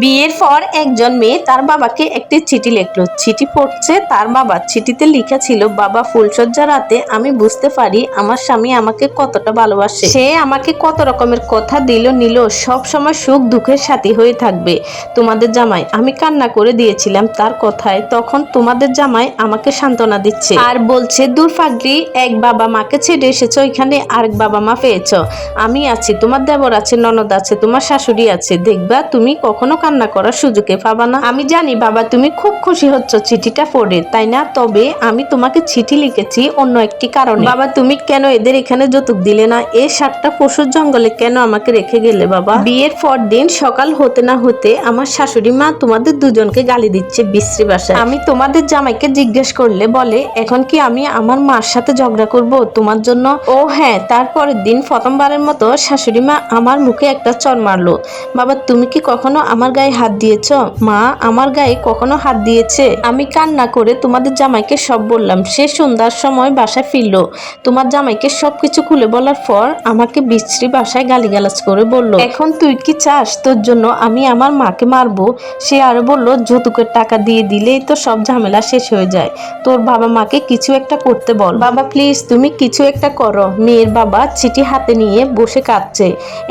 বিয়ের পর একজন মেয়ে তার বাবাকে একটি চিঠি লিখলো। চিঠি পড়ছে, তার বাবা চিঠিতে লেখা ছিল বাবা ফুলসজ্জা রাতে আমি বুঝতে পারি আমার স্বামী আমাকে কতটা ভালোবাসে। সে আমাকে কত রকমের কথা দিল, নিল, সব সময় সুখ দুঃখের সাথী হয়ে থাকবে। তোমাদের জামাই, আমি কান্না করে দিয়েছিলাম তার কথায়, তখন তোমাদের জামাই আমাকে সান্ত্বনা দিচ্ছে। আর বলছে, দূর ফাগরি এক বাবা মাকে ছেড়ে এসেছ, এখানে আরেক বাবা মা পেয়েছ। আমি আছি, তোমার দেবর আছে, ননদ আছে, তোমার শাশুড়ি আছে। দেখবা, তুমি কখনো কান্না করার সুযোগে পাবা না? আমি জানি বাবা তুমি খুব খুশি হচ্ছ চিঠিটা পড়ে তাই না? তবে আমি তোমাকে চিঠি লিখেছি অন্য একটি কারণে। বাবা তুমি কেন এদের এখানে যৌতুক দিলে না? এই সাতটা পশুর জঙ্গলে কেন আমাকে রেখে গেলে বাবা? বিয়ের পর দিন সকাল হতে না হতে আমার শাশুড়ি মা তোমাদের দুজনকে গালি দিচ্ছে বিশ্রী ভাষায়। আমি তোমাদের জামাইকে জিজ্ঞেস করলে বলে এখন কি আমি আমার মার সাথে ঝগড়া করব তোমার জন্য? ও হ্যাঁ তারপরের দিন প্রথমবারের মতো শাশুড়ি মা আমার মুখে একটা চর মারলো। বাবা তুমি কি কখনো আমার গায়ে হাত দিয়েছ? মা, আমার গায়ে কখনো হাত দিয়েছে? আমি কান্না করে তোমাদের জামাইকে সব বললাম। সে সন্ধ্যার সময় বাসায় ফিরলো। তোমার জামাইকে সব কিছু খুলে বলার পর আমাকে বিশ্রী বাসায় গালিগালাজ করে বলল, এখন তুই কি চাস? তোর জন্য আমি আমার মাকে মারবো? সে আরও বলল, যৌতুকের টাকা দিয়ে দিলেই তো সব ঝামেলা শেষ হয়ে যায়। তোর বাবা মাকে কিছু একটা করতে বল। বাবা প্লিজ তুমি কিছু একটা করো। মেয়ের বাবা চিঠি হাতে নিয়ে বসে কাঁদছে।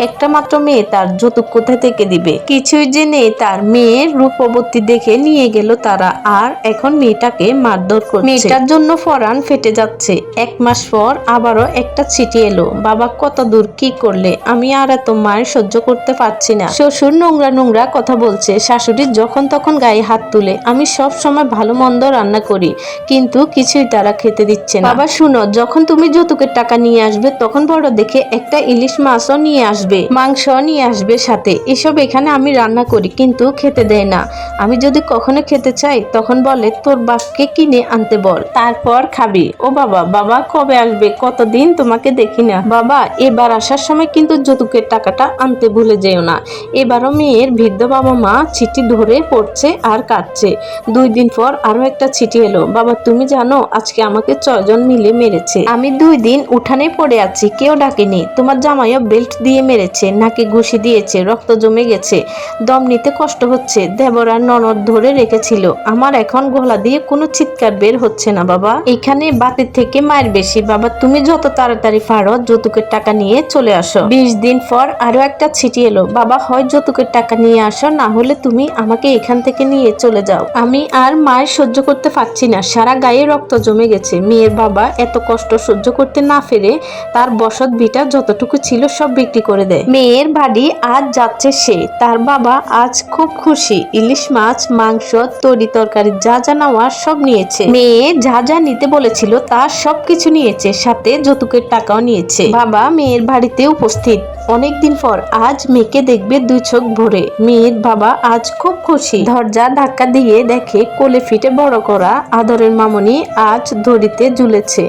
একটা মাত্র মেয়ে তার যৌতুক কোথায় থেকে দিবে? কিছুই যে নেই তার মেয়ের রূপবতী দেখে নিয়ে গেল তারা। আর এখন মেয়েটাকে মারধর করছে। মেয়েটার জন্য ফরান ফেটে যাচ্ছে। এক মাস পর আবারও একটা চিঠি এলো। বাবা, কত দূর? কি করলে? আমি আর এত মায়ের সহ্য করতে পারছি না। শ্বশুর নোংরা নোংরা কথা বলছে। শাশুড়ি যখন তখন গায়ে হাত তুলে, আমি সব সময় ভালো মন্দ রান্না করি, কিন্তু কিছুই তারা খেতে দিচ্ছে না। বাবা, শুনো, যখন তুমি যৌতুকের টাকা নিয়ে আসবে, তখন বড় দেখে একটা ইলিশ মাছও নিয়ে আসবে মাংস নিয়ে আসবে সাথে। এসব এখানে আমি রান্না করি কিন্তু খেতে দেয় না। আমি যদি কখনো খেতে চাই, তখন বলে, তোর বাপকে কিনে আনতে বল। তারপর খাবি। ও বাবা বাবা কবে আসবে? কতদিন তোমাকে দেখি না? বাবা, এবার আসার সময় কিন্তু যৌতুকের টাকাটা আনতে ভুলে যেও না। এবারও মেয়ের বৃদ্ধ বাবা মা চিঠি ধরে পড়ছে আর কাটছে দুই দিন পর আরও একটা চিঠি এলো। বাবা, তুমি জানো, আজকে আমাকে ছয়জন মিলে মেরেছে। আমি দুই দিন উঠানে পড়ে আছি, কেউ ডাকেনি। তোমার জামাইও বেল্ট দিয়ে মেরেছে, নাকি ঘুষি দিয়েছে, রক্ত জমে গেছে। দম নিতে কষ্ট হচ্ছে। দেবর আর ননদ ধরে রেখেছিল। আমার এখন গলা দিয়ে কোনো চিৎকার বের হচ্ছে না, বাবা। এখানে বাতের থেকে মায়ের বেশি। বাবা, তুমি যত তাড়াতাড়ি পারো যৌতুকের টাকা নিয়ে চলে আসো। বিশ দিন পর আরও একটা ছিটি এলো। বাবা, হয় যৌতুকের টাকা নিয়ে আসো, না হলে তুমি আমাকে এখান থেকে নিয়ে চলে যাও। আমি আর মায়ের সহ্য করতে পারছি না। সারা গায়ে রক্ত জমে গেছে। মেয়ের বাবা এত কষ্ট সহ্য করতে না ফেরে তার বসত ভিটা যতটুকু ছিল সব বিক্রি করে দেয়। মেয়ের বাড়ি আজ যাচ্ছে সে। তার বাবা আজ খুব খুশি। ইলিশ মাছ, মাংস, তরি তরকারি যা যা নেওয়ার সব নিয়েছে। মেয়ে যা যা নিতে বলেছিল তা সব কিছু নিয়েছে, সাথে যৌতুকের টাকাও নিয়েছে। বাবা মেয়ের বাড়িতে উপস্থিত। অনেকদিন পর আজ মেয়েকে দেখবে দুই চোখ ভরে। মেয়ের বাবা আজ খুব খুশি। দরজা ধাক্কা দিয়ে দেখে কোলে ফিটে বড় করা আদরের মামনি আজ দড়িতে ঝুলেছে।